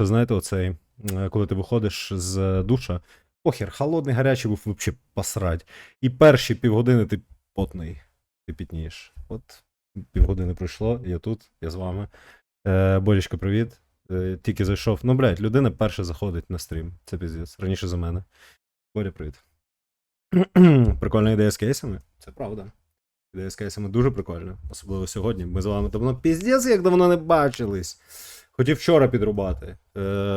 перше, знаєте, оцей, коли ти виходиш з душа, похер, холодний, гарячий був взагалі посрать. І перші півгодини ти потний, ти пітнієш. От півгодини пройшло, я тут, я з вами. Е, Борічка, привіт. Е, тільки зайшов. Ну, блядь, людина перша заходить на стрім. Це піздець. Раніше за мене. Боря, привіт. Прикольна ідея з кейсами. Це правда. З кейсами дуже прикольна. Особливо сьогодні. Ми з вами давно піздець, як давно не бачились. Хотів вчора підрубати. Е,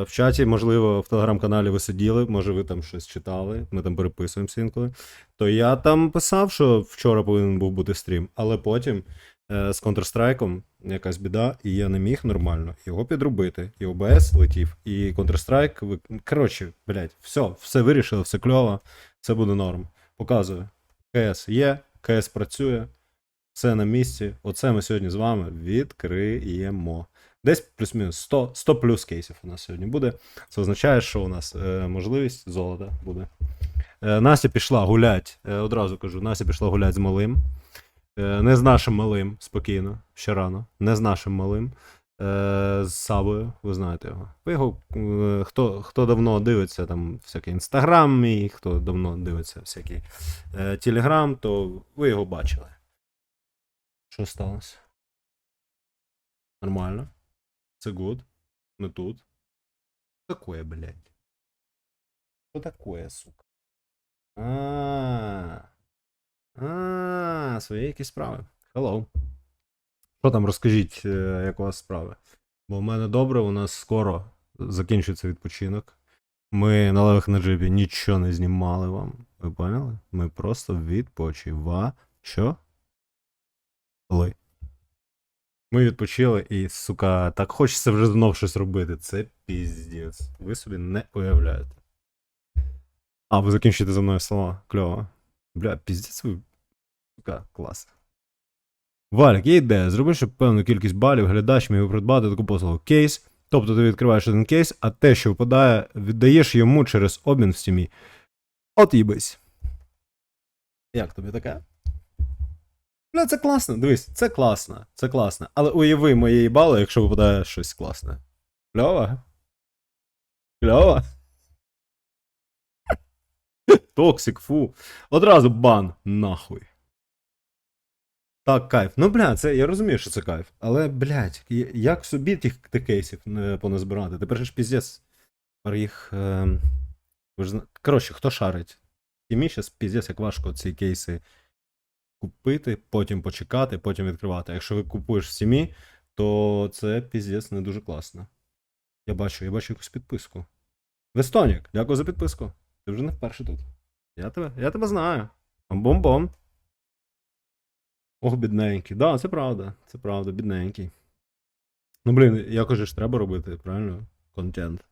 в чаті, можливо, в телеграм-каналі ви сиділи, може ви там щось читали, ми там переписуємося інколи. То я там писав, що вчора повинен був бути стрім, але потім е, з Counter-Strike якась біда, і я не міг нормально його підробити. І ОБС летів, і Counter-Strike. ви- Коротше, блядь, все, все вирішили, все кльово, все буде норм. Показую. КС є, КС працює, все на місці. Оце ми сьогодні з вами відкриємо. Десь плюс-мінус 100, 100 плюс кейсів у нас сьогодні буде. Це означає, що у нас е, можливість золота буде. Е, Настя пішла гулять, е, одразу кажу, Настя пішла гулять з малим. Е, не з нашим малим, спокійно, ще рано. Не з нашим малим. Е, з Савою, ви знаєте його. Ви його е, хто, хто давно дивиться там всякий інстаграм мій, хто давно дивиться всякий е, телеграм, то ви його бачили. Що сталося? Нормально. Це гуд. Ми тут. Що такое, блядь? Що такое, сука? А. А, свої якісь справи. Hello. Що там, розкажіть, е, як у вас справи? Бо в мене добре, у нас скоро закінчується відпочинок. Ми на левих на джипі нічого не знімали вам. Ви поняли? Ми просто відпочива. Що? Коли? Ми відпочили і, сука, так хочеться вже знов щось робити. Це піздець. Ви собі не уявляєте. А, ви закінчуєте за мною слова. Кльово. Бля, піздець ви. Сука, клас. Валік, є ідея. Зроби, щоб певну кількість балів глядач міг придбати таку послугу. Кейс. Тобто ти відкриваєш один кейс, а те, що випадає, віддаєш йому через обмін в стімі. От їбись. Як тобі таке? Бля, це класно. Дивись, це класно. Це класно. Але уяви моєї бали, якщо випадає щось класне. Кльово? Кльово? Токсик, фу. Одразу бан, нахуй. Так, кайф. Ну, бля, це я розумію, що це кайф. Але, блядь, як собі тих, тих кейсів не поназбирати? Тепер ж піздець. Їх. Е, Коротше, хто шарить? Тімі зараз піздець, як важко ці кейси купити, потім почекати, потім відкривати. Якщо ви купуєш в сімі, то це піздець не дуже класно. Я бачу, я бачу якусь підписку. Вестонік, дякую за підписку. Ти вже не вперше тут. Я тебе, я тебе знаю. Бом-бом. Ох, бідненький. Да, це правда. Це правда, бідненький. Ну, блін, якось ж треба робити, правильно? Контент.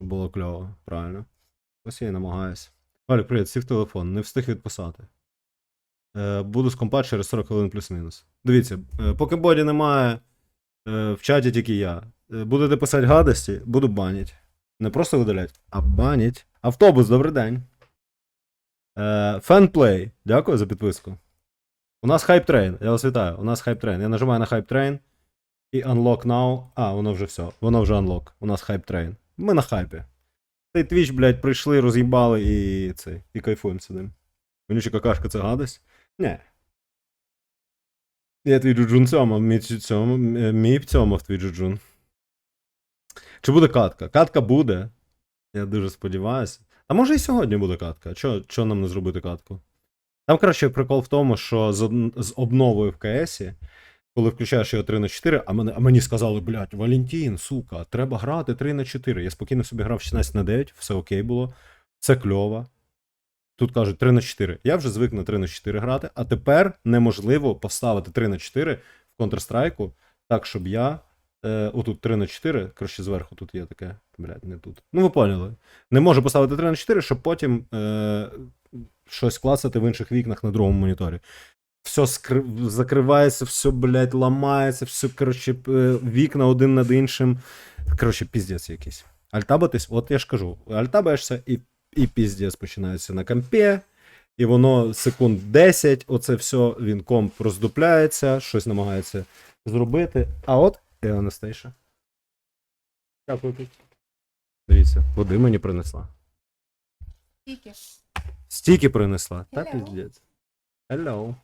Було кльово, правильно. Ось я і намагаюсь. Валік, привіт, сів телефон, не встиг відписати. Е, буду з компа через 40 хвилин плюс-мінус. Дивіться, е, поки боді немає, е, в чаті тільки я. Е, будете писати гадості, буду банять. Не просто видалять, а банять. Автобус, добрий день. Е, Фенплей, дякую за підписку. У нас хайп трейн. Я вас вітаю. У нас хайп трейн. Я нажимаю на хайп трейн. І unlock now. А, воно вже все. Воно вже unlock. У нас хайп трейн. Ми на хайпі. Цей твіч, блядь, прийшли, роз'їбали і цей. І кайфуємо сидим. Вонюча какашка це гадость? Ні. Я твій джуджун цьомав, мій цьому, м- мій б цьомав твій джуджун. Чи буде катка? Катка буде. Я дуже сподіваюся. А може і сьогодні буде катка. Чо, чо нам не зробити катку? Там, коротше, прикол в тому, що з, з обновою в КС, коли включаєш його 3 на 4, а, мене, а мені сказали, блядь, Валентін, сука, треба грати 3 на 4. Я спокійно собі грав 16 на 9, все окей було, все кльово. Тут кажуть 3 на 4. Я вже звик на 3 на 4 грати, а тепер неможливо поставити 3 на 4 в Counter-Strike, так, щоб я. Е, отут 3 на 4, коротше, зверху тут є таке. Блядь, не тут. Ну, ви поняли. Не можу поставити 3 на 4, щоб потім е, щось клацати в інших вікнах на другому моніторі. Все скри... закривається, все, блядь, ламається, все, коротше, е, вікна один над іншим. Коротше, піздець якийсь. Альтабатись, от я ж кажу, альтабаєшся і, і піздець починається на компі, і воно секунд 10, оце все, він комп роздупляється, щось намагається зробити. А от і Анастейша. Дякую. Дивіться, води мені принесла. Тільки. Стільки принесла. Та Hello. піздець. Hello.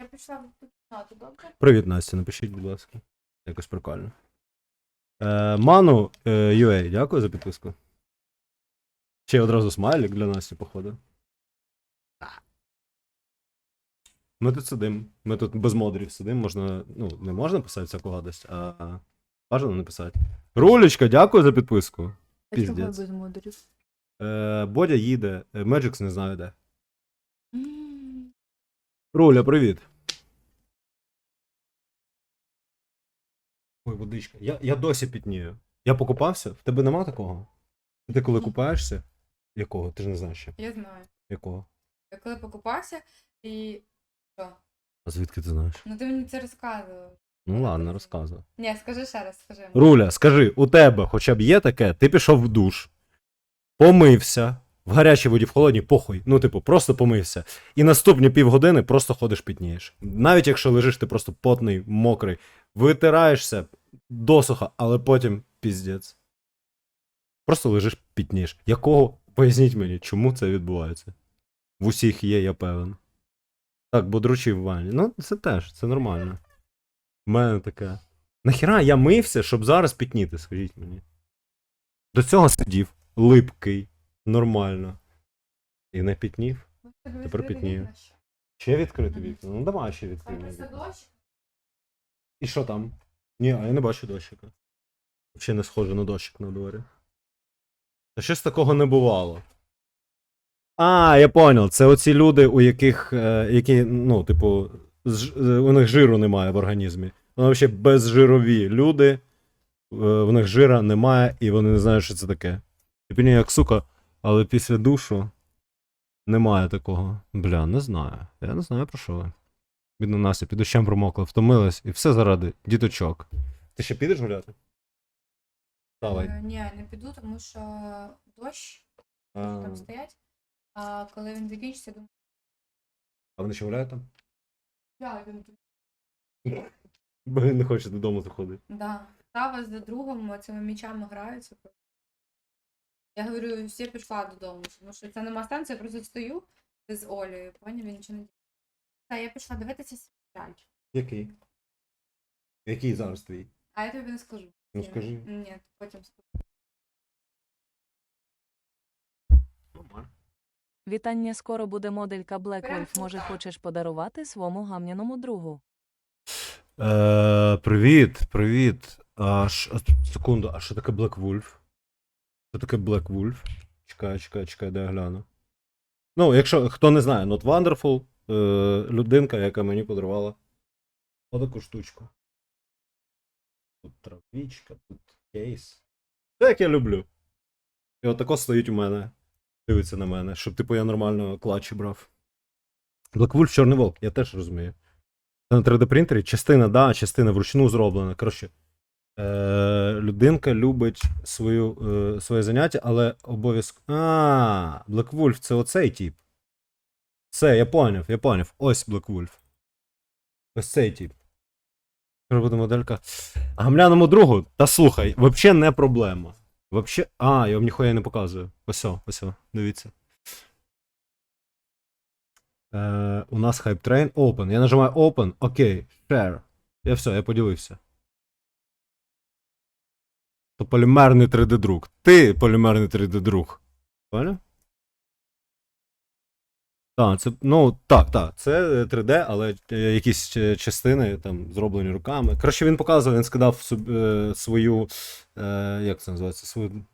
Я пішла в ту кімнату, добре? Привіт, Настя, напишіть, будь ласка. Якось прикольно. Е, Ману е, UA, дякую за підписку. Ще одразу смайлик для Насті, походу. Ми тут сидимо. Ми тут без модерів сидимо. Можна. Ну, не можна писати всяку гадость, а бажано не писати. Рулечка, дякую за підписку. А чого Піздець. без модулів? Е, Бодя їде. Е, Меджикс не знаю де. Руля, привіт. Ой, водичка. Я, я досі пітнію. Я покупався. В тебе нема такого? Ти коли купаєшся? Якого? Ти ж не знаєш ще. Я знаю. Якого? Я коли покупався і. Що? А звідки ти знаєш? Ну ти мені це розказував. Ну ладно, розказуй. Ні, скажи ще раз, скажи. Руля, скажи, у тебе хоча б є таке, ти пішов в душ, помився, в гарячій воді, в холодній, похуй. Ну, типу, просто помився. І наступні півгодини просто ходиш пітнієш. Навіть якщо лежиш, ти просто потний, мокрий, витираєшся досуха, але потім піздець. Просто лежиш пітнієш. Якого? Поясніть мені, чому це відбувається? В усіх є, я певен. Так, бодручі в ванні. Ну, це теж, це нормально. У мене таке. Нахіра я мився, щоб зараз пітніти, скажіть мені. До цього сидів, липкий, нормально. І не пітнів. Ну, Тепер відкрити пітнію. ще. Відкрити вікна. Ну давай ще відкриємо. вікна. І що там? Ні, а я не бачу дощика. Взагалі не схоже на дощик на дворі. Та щось такого не бувало. А, я понял. Це оці люди, у яких. Е, які, ну, типу, е, у них жиру немає в організмі. Вони взагалі безжирові люди. Е, в них жира немає, і вони не знають, що це таке. Типу, як сука, але після душу немає такого. Бля, не знаю. Я не знаю про що ви. Бідна Настя, під дощем промокла, втомилась, і все заради діточок. Ти ще підеш гуляти? Давай. Е, Ні, не піду, тому що дощ А, там стоять. А коли він закінчиться, думаю, а вони ще гуляють там? я він тут. Бо він не хоче додому заходити. Да. Сава з другом цими м'ячами граються. Я говорю, всі пішла додому, тому що це нема сенсу, я просто стою з Олею, поняв, він нічого не діє. Та я пішла дивитися серіал. Який? Який зараз твій? А я тобі не скажу. Ну скажи. Ні, потім скажу. Вітання скоро буде моделька Black Wolf. Може, хочеш подарувати своєму гамняному другу. Е, привіт, привіт. А, ш, секунду, а що таке Black Wolf? Що таке Black Wolf? Чекай, чекай, чекай, де я гляну. Ну, якщо хто не знає, Not Wonderful, е, людинка, яка мені подарувала отаку штучку. Тут травічка, тут кейс. Це як я люблю. І отако стоїть у мене. Дивиться на мене, щоб типу я нормально клатчі брав. Black Wolf Чорний Волк, я теж розумію. Це на 3D принтері частина, да, частина вручну зроблена. Коротше, е, людинка любить свою, е, своє заняття, але обов'язково. А, Wolf це оцей тип. Все, я поняв, я поняв. Ось Wolf. Ось цей тип. Буде моделька. А гамляному другу, та слухай, взагалі не проблема. Вообще. А, я вам ніхуя не показую. Ось, ось, дивіться. Е, у нас Hype Train Open. Я нажимаю Open, окей, Share. Я все, я поділився. То полімерний 3D друк. Ти полімерний 3D друк. Понял? Так, це, ну, так, так, це 3D, але е, якісь е, частини там зроблені руками. Коротше, він показував, він скидав соб- е, свою, е, як це називається, свою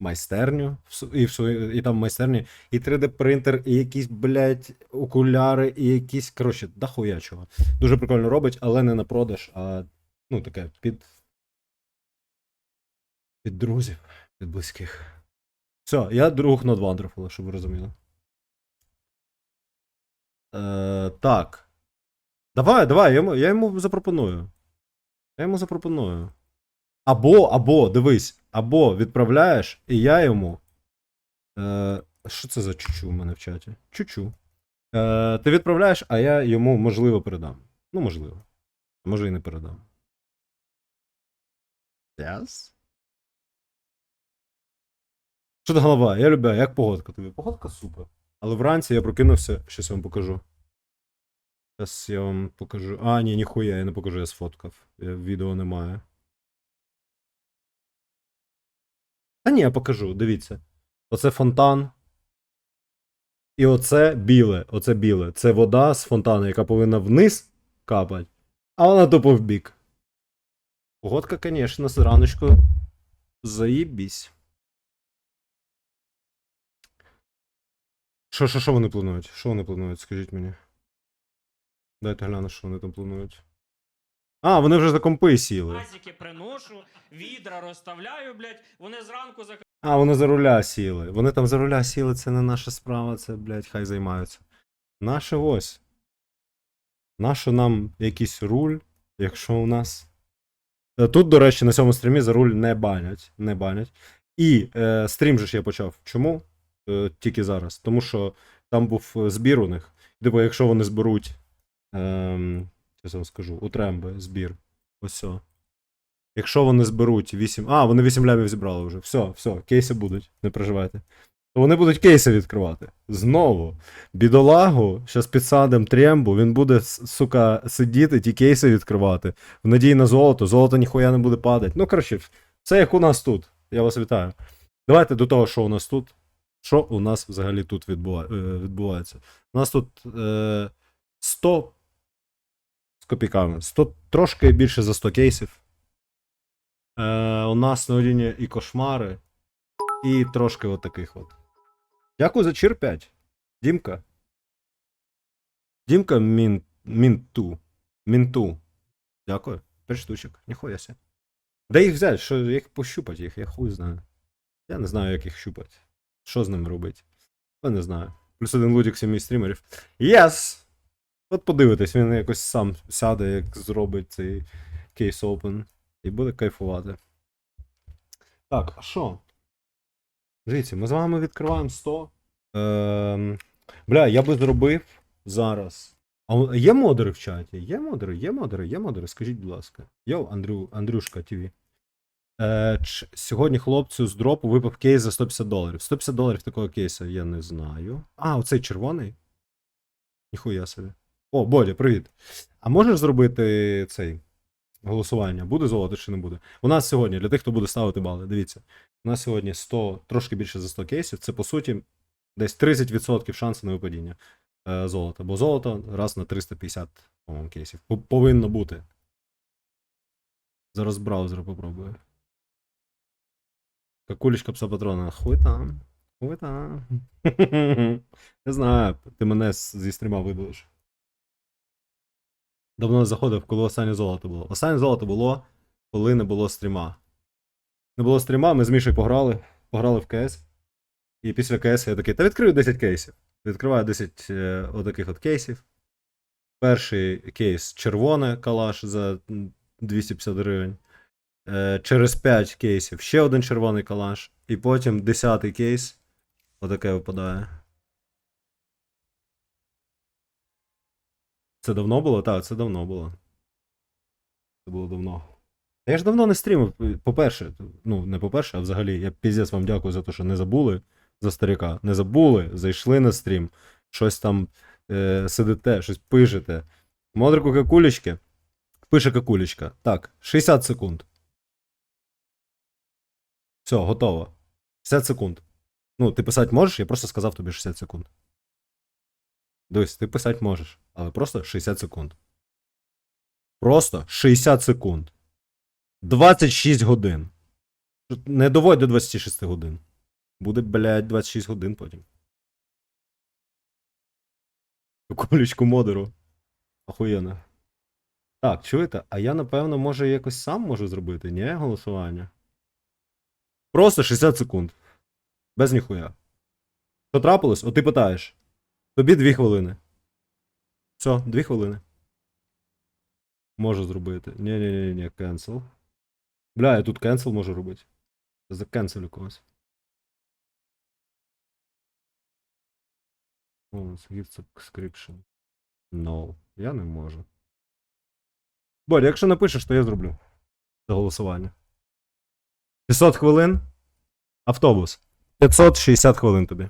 майстерню, і, в свою, і там майстерні, і 3D принтер, і якісь, блядь, окуляри, і якісь, коротше, дохуя чого. Дуже прикольно робить, але не на продаж, а ну таке під. Під друзів, під близьких. Все, я друг Not Wonderful, щоб ви розуміли. Е, так. Давай, давай, я, йому- я йому запропоную. Я йому запропоную. Або, або, дивись, або відправляєш, і я йому. Е, що це за чучу у мене в чаті? Чучу. Е, ти відправляєш, а я йому можливо передам. Ну, можливо. Може і не передам. Yes? Що ти голова? Я люблю, як погодка тобі? Погодка супер. Але вранці я прокинувся, щось вам покажу. Зараз я вам покажу. А, ні, ніхуя, я не покажу, я сфоткав. Я, відео немає. А ні, я покажу, дивіться. Оце фонтан. І оце біле. Оце біле. Це вода з фонтану, яка повинна вниз капати, а вона тупо в бік. Погодка, звісно, зраночку. Заїбісь. Що, що, що вони планують? Що вони планують, скажіть мені. Дайте гляну, що вони там планують. А, вони вже за компи сіли. Тазики приношу, відра розставляю, блядь, вони зранку за А, вони за руля сіли. Вони там за руля сіли, це не наша справа, це, блядь, хай займаються. Наше ось. Наше нам якийсь руль, якщо у нас. Е, Тут, до речі, на цьому стрімі за руль не банять. Не банять. І е, стрім же ж я почав. Чому? Е, тільки зараз. Тому що там був е, збір у них. Типу, якщо вони зберуть. Ем, я вам скажу, у Тремби збір. Ось. Якщо вони зберуть 8. А, вони 8 лямів зібрали вже. Все, все, кейси будуть, не переживайте. То вони будуть кейси відкривати. Знову. Бідолагу, зараз підсадимо трембу, він буде, сука, сидіти, ті кейси відкривати. В надії на золото, золото ніхуя не буде падати. Ну, коротше, все як у нас тут. Я вас вітаю. Давайте до того, що у нас тут. Що у нас взагалі тут е, відбувається? У нас тут е, 100 з копійками, 100, трошки більше за 100 кейсів. Е, у нас на одіні і кошмари, і трошки от от. Дякую за чир 5. Дімка. Дімка мін, мінту. Мінту. Дякую. 5 штучок. Ніхуя ся. Де їх взяти? Що як пощупать їх? Я хуй знаю. Я не знаю, як їх щупати. Що з ними робити? Я не знаю. Плюс один лудік 7 стрімерів. Єс! От подивитись, він якось сам сяде, як зробить цей кейс open. І буде кайфувати. Так, а що? Дивіться, ми з вами відкриваємо 100. Ем, бля, я би зробив зараз. А є модери в чаті? Є модери, є модери, є модери. Скажіть, будь ласка. Йоу, Андрю, Андрюшка ТВ. Е, сьогодні хлопцю з дропу випав кейс за 150 доларів. 150 доларів такого кейса я не знаю. А, оцей червоний. Ніхуя собі. О, Бодя, привіт. А можеш зробити цей голосування? Буде золото чи не буде? У нас сьогодні, для тих, хто буде ставити бали, дивіться. У нас сьогодні 100, трошки більше за 100 кейсів. Це по суті десь 30% шансу на випадіння е, золота. Бо золото раз на 350 по-моєму, кейсів. П- Повинно бути. Зараз браузер попробую. Какулечка пса патрона. Хуй там. Хуй там. Не знаю, ти мене зі стріма видалиш. Давно заходив, коли останнє золото було. Останнє золото було, коли не було стріма. Не було стріма, ми з Мішою пограли, пограли в КС. І після КС я такий, та відкрию 10 кейсів. Відкриваю 10 е, отаких от кейсів. Перший кейс червоне калаш за 250 гривень. Е, через 5 кейсів ще один червоний калаш. І потім 10 кейс. Отаке випадає. Це давно було? Так, це давно було. Це було давно. Я ж давно не стрімив. По-перше, ну, не по-перше, а взагалі, я піздець вам дякую за те, що не забули за старика. Не забули, зайшли на стрім, щось там е, сидите, щось пишете. Модрику какулечки. Пише какулечка. Так, 60 секунд. Все, готово. 60 секунд. Ну, ти писати можеш, я просто сказав тобі 60 секунд. Дивись, ти писати можеш, але просто 60 секунд. Просто 60 секунд. 26 годин. Не доводь до 26 годин. Буде, блядь, 26 годин потім. Кулечку модеру. Охуєнно. Так, чуєте? А я, напевно, може якось сам можу зробити, ні, голосування? Просто 60 секунд. Без ніхуя. Що трапилось? От ти питаєш. Тобі 2 хвилини. Все, 2 хвилини. Можу зробити. Ні-ні-ні, cancel. Бля, я тут cancel можу робити. Закенселю когось. О, give subscription. No. Я не можу. Боря, якщо напишеш, то я зроблю. За голосування. 600 хвилин. Автобус. 560 хвилин тобі.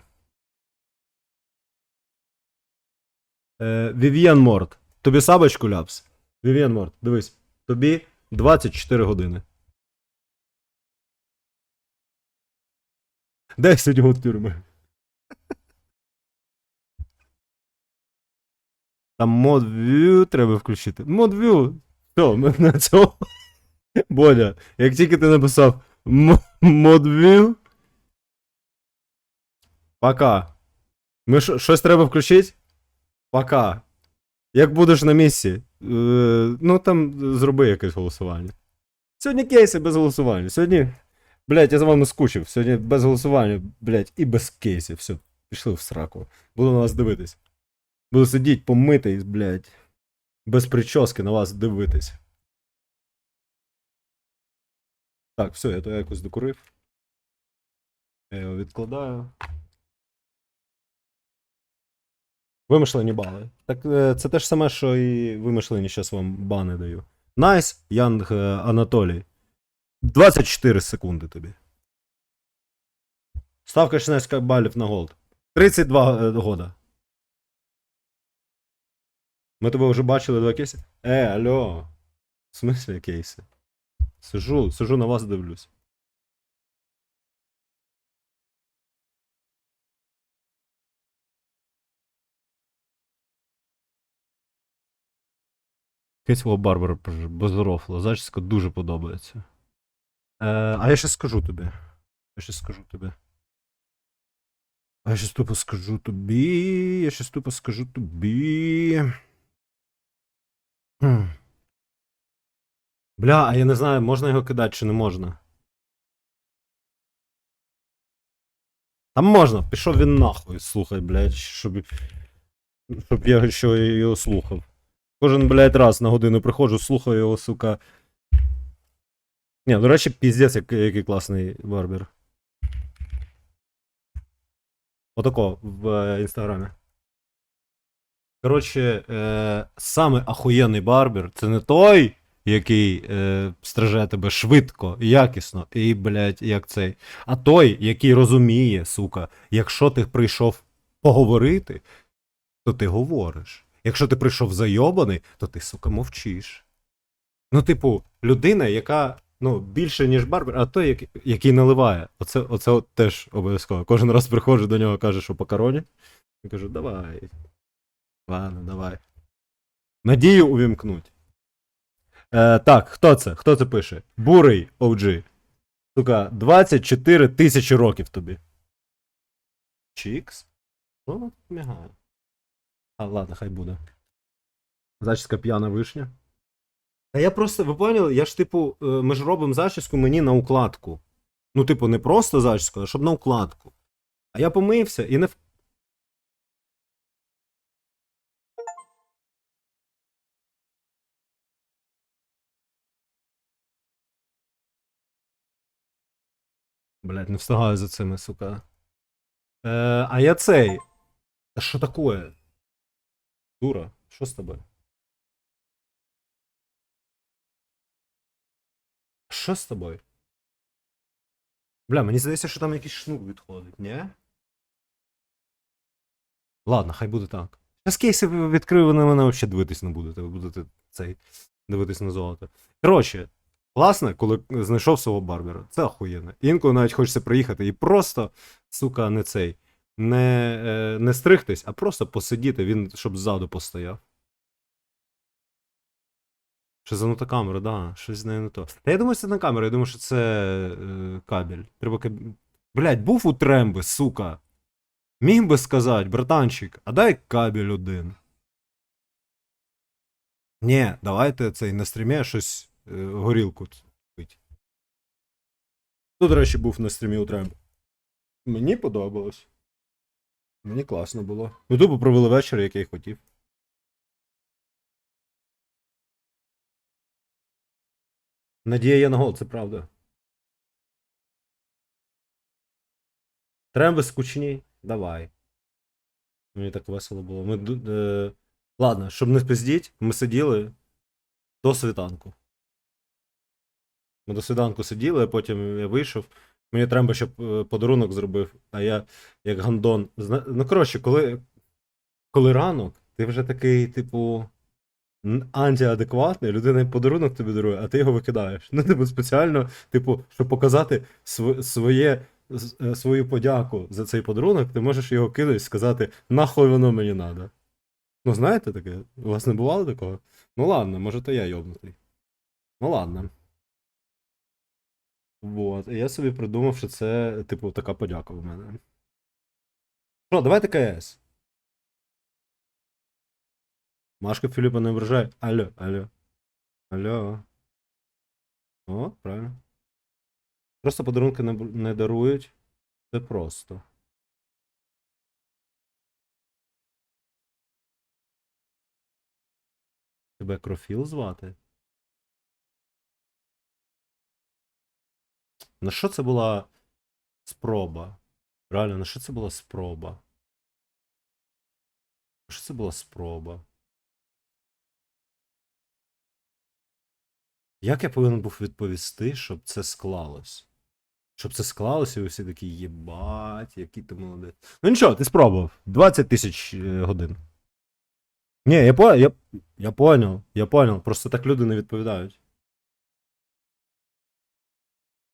Е, Вів'єн Морт. Тобі сабочку ляпс? Вів'єн Морт, дивись. Тобі 24 години. 10 год тюрми. Там мод view треба включити. Мод view. Все, ми на цьому. Бодя, як тільки ти написав мод. Пока. Ми що- щось треба включити? Пока. Як будеш на місці, е, ну там зроби якесь голосування. Сьогодні кейси без голосування. Сьогодні. Блять, я за вами скучив. Сьогодні без голосування, блять, і без кейсів. Все, пішли в сраку. Буду на вас дивитись. Буду сидіти, помитий, блять. Без прически на вас дивитись. Так, все, я то якось докурив. Я його відкладаю. Вимишлені бали. Так е, це те ж саме, що і вимишлені, зараз вам бани даю. Найс, Янг е, Анатолій. 24 секунди тобі. Ставка 16 балів на голд. 32 е, года. Ми тебе вже бачили два кейси. Е, алло. В смислі кейси? Сижу, сижу на вас дивлюсь. Кейсова Барбара безрофла. Зачіска дуже подобається. Е, а я ще скажу тобі. Я ще скажу тобі. А я щас тупо скажу тобі. Я щас тупо скажу тобі. Бля, а я не знаю, можна його кидати чи не можна. Там можна, пішов він нахуй, слухай, блядь, щоб. Щоб я ще його слухав. Кожен, блядь, раз на годину приходжу, слухаю його, сука. Ні, до речі, піздець, який, який класний барбер. Отако в е, інстаграмі. Коротше, е, саме ахуєнний барбер це не той, який е, стриже тебе швидко, якісно, і, блядь, як цей. А той, який розуміє, сука, якщо ти прийшов поговорити, то ти говориш. Якщо ти прийшов зайобаний, то ти, сука, мовчиш. Ну, типу, людина, яка ну, більше, ніж барбер, а той, який, який наливає. Оце, оце от теж обов'язково. Кожен раз приходжу до нього, каже, що по короні. Я кажу, давай. Ладно, давай. Надію увімкнуть. Е, так, хто це? Хто це пише? Бурий OG. Сука, 24 тисячі років тобі. Чікс? Воно мігає? А, ладно, хай буде. Зачіска п'яна вишня. Та я просто, ви поняли, я ж типу, е, ми ж робимо зачіску мені на укладку. Ну, типу, не просто зачіску, а щоб на укладку. А я помився і не. в- Блять, не встигаю за цими, сука. Е, а я цей. Та що таке? Дура, що з тобою? Що з тобою? Бля, мені здається, що там якийсь шнур відходить, ні? Ладно, хай буде так. Зараз кейси відкрию, ви на мене взагалі дивитись не будете. Ви будете цей дивитись на золото. Коротше, класно, коли знайшов свого барбера. Це охуєнно. Інколи навіть хочеться приїхати і просто, сука, не цей. Не, е, не стригтись, а просто посидіти, він щоб ззаду постояв. Шизанута камера, да, щось з не то. Та я думаю, це не камера, я думаю, що це е, кабель. Треба каб... Блять, був у тремби, сука. Міг би сказати, братанчик, а дай кабель один. Ні, давайте цей на стрімі щось горілку пить. Хто, до речі, був на стрімі у тремби? Мені подобалось. Мені класно було. Ну, тупо провели вечір, який хотів. Надія є на гол, це правда. Тремби скучні? Давай. Мені так весело було. Ми, е... Ладно, щоб не спиздіть, ми сиділи до світанку. Ми до світанку сиділи, а потім я вийшов. Мені треба, щоб е, подарунок зробив, а я як гандон. Ну, коротше, коли, коли ранок, ти вже такий, типу, антиадекватний, людина подарунок тобі дарує, а ти його викидаєш. Ну, типу, спеціально, типу, щоб показати св- своє, е, свою подяку за цей подарунок, ти можеш його кинути і сказати, нахуй воно мені надо. Ну, знаєте таке? У вас не бувало такого? Ну ладно, може, то я йобнутий. Ну ладно. Вот. І я собі придумав, що це, типу, така подяка в мене. Що, давайте КС. Машка Філіпа не ображає. Алло, алло. Алло. О, правильно. Просто подарунки не, не дарують. Це просто. Тебе Крофіл звати? На що це була спроба? Реально, на що це була спроба? На що це була спроба? Як я повинен був відповісти, щоб це склалось? Щоб це склалося, і всі такі єбать, який ти молодець. Ну нічого, ти спробував. 20 тисяч е, годин. Ні, я, по, я, я понял, я понял. Просто так люди не відповідають.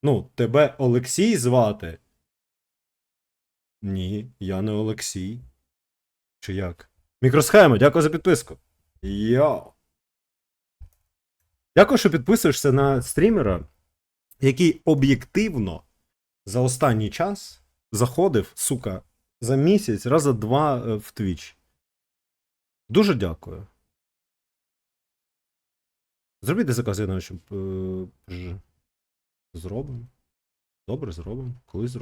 Ну, тебе Олексій звати? Ні, я не Олексій. Чи як? Мікросхема, дякую за підписку. Йоу. Дякую, що підписуєшся на стрімера, який об'єктивно за останній час заходив, сука, за місяць раза два е, в Twitch. Дуже дякую. Зробіть заказ, я навіть. Зробимо. Добре, зробимо. Коли зробимо.